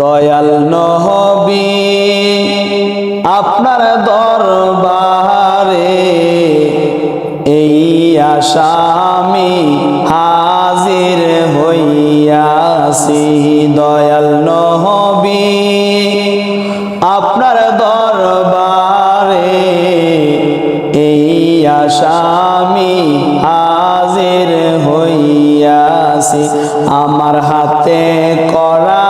দয়াল নহবি আপনার দরবারে এই আসামি হাজির হইয়াছি। দয়াল নহবি আপনার দরবারে এই আসামি হাজির হইয়াছি। আমার হাতে করা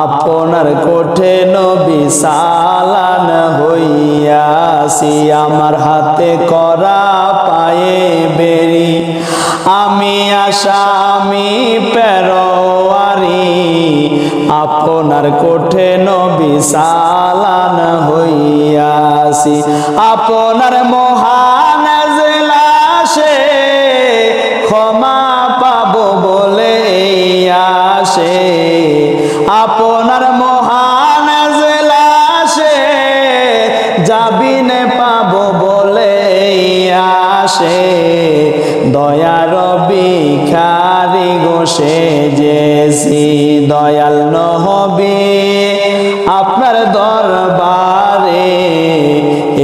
আপনার কোঠে নবী সালান হইয়াছি, আমার হাতে করা পায়ে বেরি। আমি আসামি পেরোয়ারি, আপনার কোঠে নবী সালান হইয়াছি। আপনার মহান আসে আপনার মহান জেলাসে যাবিনে পাবো বলে আসে। দয়ার বিখারি গোসে যেছি দয়াল নহবি আপনার দরবারে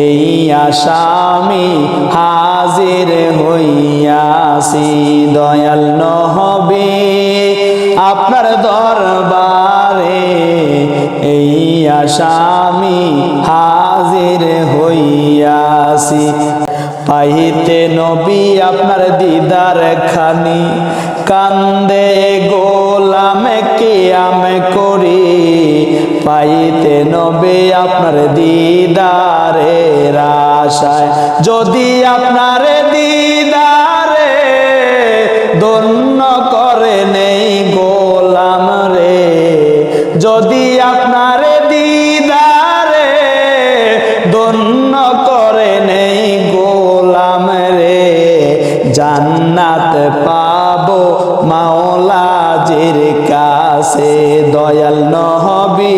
এই আসামি হাজির হইয়াছি। দয়াল নহবি আপনার দরবারে এই আসামি হাজির হইয়াছি। পাইতে নবী আপনার দিদার খানি, কান্দে গোলাম কিয়াম করি। পাইতে নবী আপনার দিদারে রাশায় যদি আপনার দিদারে মাওলাজির কাছে দয়াল নহবি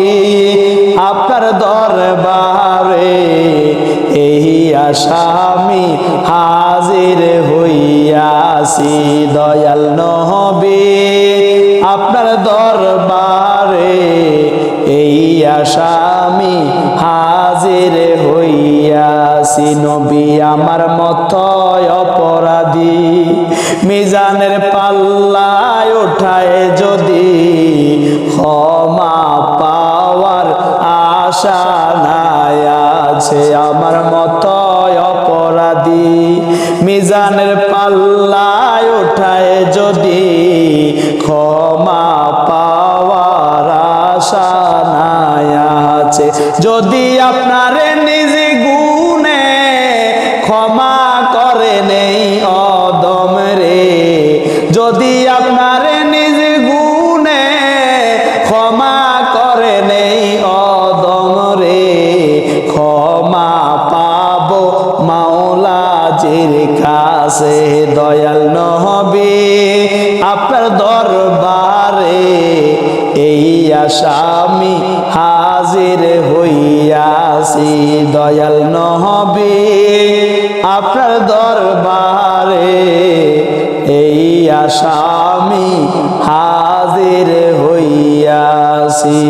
আপনার দরবারে এই আসামি হাজির হইয়াছি। দয়াল নহবি আপনার দরবারে এই আসামি হাজির হইয়াছি নবী আমার মত অপরাধী। মিজানের পাল্লায় ওঠায় যদি ক্ষমা পাওয়ার আশা নাই, আছে আমার মত অপরাধী। মিজানের পাল্লায় ওঠায় যদি ক্ষমা পাওয়ার আশা নাই, আছে যদি আপনার নিজ করে নেই অদম রে। যদি আপনার নিজ গুণে ক্ষমা করে নেই অদম রে, ক্ষমা পাবো মাওলাজির কাছে দয়াল নহবি আপনার দরবারে। এই আসামি হাজির হইয়াছি দয়াল নহবি আপনার দরবারে এই আসামি হাজির হইয়াছি।